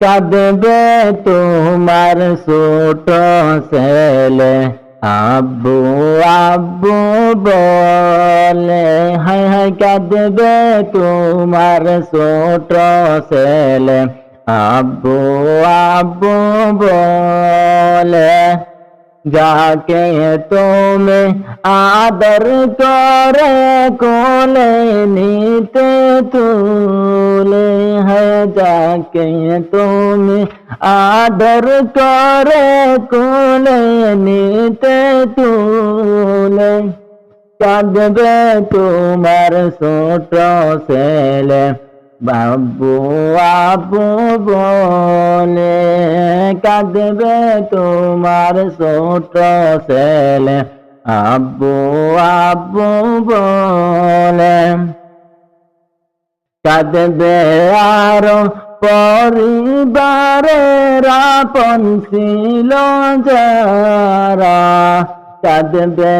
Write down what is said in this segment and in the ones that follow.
কাঁদবে তোমার ছোট ছেলে। আব্বু আব্বু বলে হাই হাই কাঁদবে তোমার ছোট ছেলে। আব্বু আব্বু বলে যাকে তুমি আদর করে কোলে নিতে তুলে হ্যাঁ যাকে তুমি আদর করে কোলে নিতে তুলে কাঁদবে তোমার ছোট ছেলে বাবু আপু বলে কাঁদবে তোমার ছোট ছেলে। আব্বু আব্বু বলে কাঁদবে আরও পরিবারের আপন ছিল যারা। কাঁদবে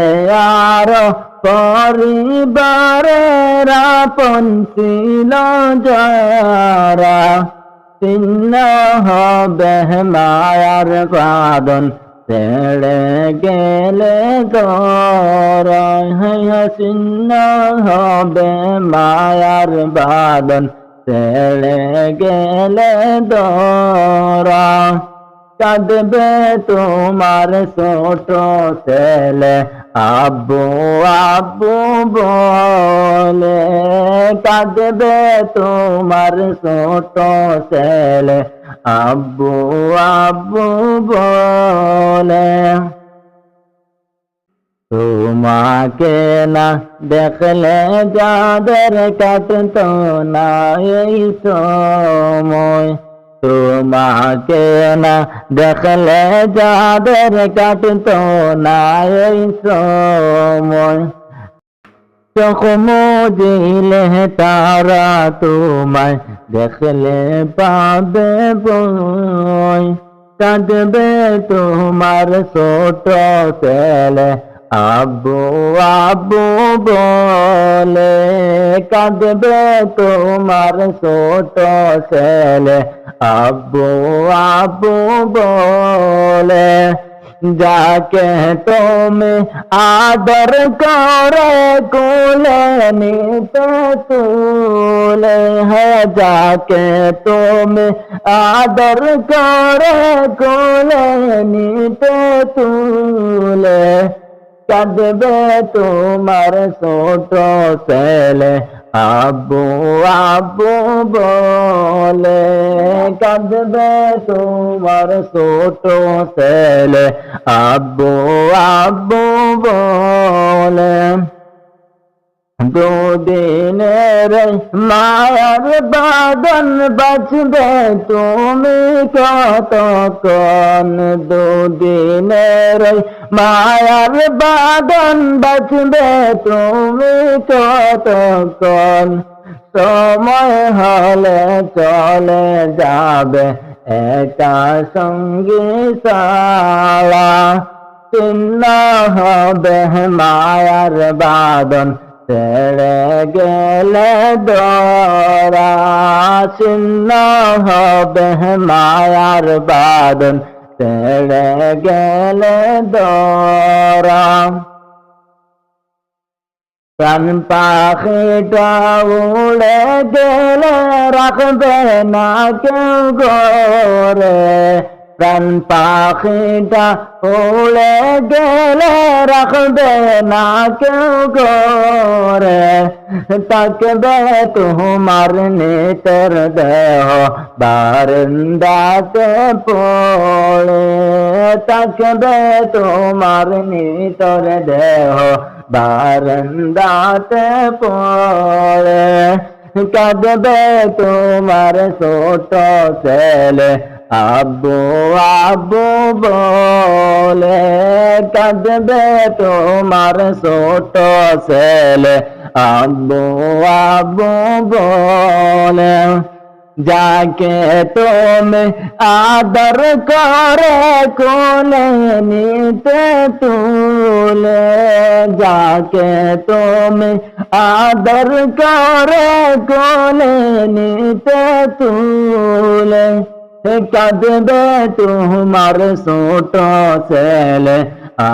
আরও পরিবারের আপন ছিল যারা চিহ্ন হবে মায়ার বাদন ছেড়ে গেলে তোর চিহ্ন হবে মায়ার বাদন ছেড়ে গেলে দরা কাঁদবে তোমার ছোট ছেলে। আব্বু আব্বু বলে, কাঁদবে তোমার ছোট ছেলে। আব্বু আব্বু বলে, তোমাকে না দেখলে যাদের কাটত না এই সময়। তোমাকে না দেখলে যাদের কাটত না এই সময়। দিলে তারা তোমায় দেখলে পাবে কাঁদবে তোমার ছোট ছেলে আব্বু আব্বু বলে কাঁদবে তোমার ছোট ছেলে আব্বু আব্বু বলে যাকে তুমি আদর করে কোলে নিতে তুলে হ্যাঁ যাকে তুমি আদর করে কোলে নিতে তুলে কাঁদবে তোমার ছোট ছেলে। আবু আবু বলে, কাঁদবে তোমার ছোট ছেলে। আবু আবু বলে দুদিনের মায়ার বাদন বাঁচবে তুমি কতক্ষণ? দুদিনের মায়ার বাদন বাঁচবে তুমি কত কন সময় হলে চলে যাবে একা সঙ্গী সালা চিহ্ন হবে মায়ার বাদন ছেড়ে গেলে দরা চিহ্ন হবে মায়ার বাদন। ছেড়ে গেলে দরা। প্রাণ পাখিটা উড়ে গেলে রাখবে না কেউ গোরে প্রাণ পাখিটা উড়ে গেলে রাখবে না কেউ গোরে তাকবে তোমার নেতর দেহ বারন্দাতে পড়ে। তাকবে তোমার নেতর দেহ বারন্দাতে পড়ে। কাঁদবে তোমার ছোট ছেলে আব্বু আব্বু বলে কাঁদবে তোমার ছোট ছেলে আব্বু আব্বু বলে যাকে তুমি আদর করে কোলে নিতে তুলে যাকে তুমি আদর করে কোলে নিতে তুলে কাঁদবে তোমার ছোট ছেলে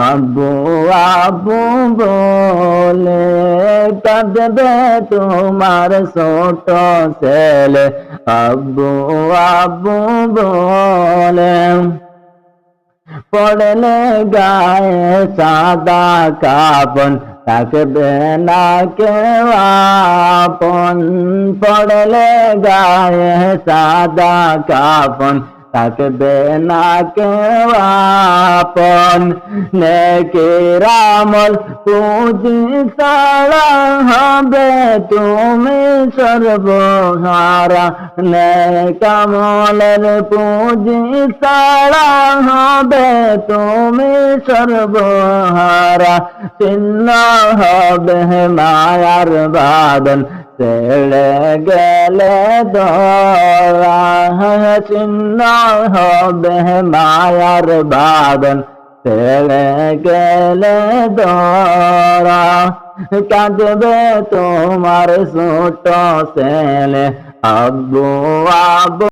আব্বু আব্বু বলে কাঁদবে তোমার ছোট ছেলে আব্বু আব্বু বলে পড়লে গায়ে সাদা কাপন থাকবে না কেউ আপন পড়লে গায়ে সাদা কাপন থাকবে না কেউ আপন। নেকে রামল পুঁজি সারা হবে তুমি সর্বহারা। নে কামলের পুঁজি সারা হবে তুমি সর্বহারা। চিহ্ন হবে মায়ার বাদন। ছেড়ে গেলে চিহ্ন হবে মায়ার বাদন। ছেড়ে গেলে দরা কাঁদবে তোমার ছোট ছেলে, আব্বু আব্বু।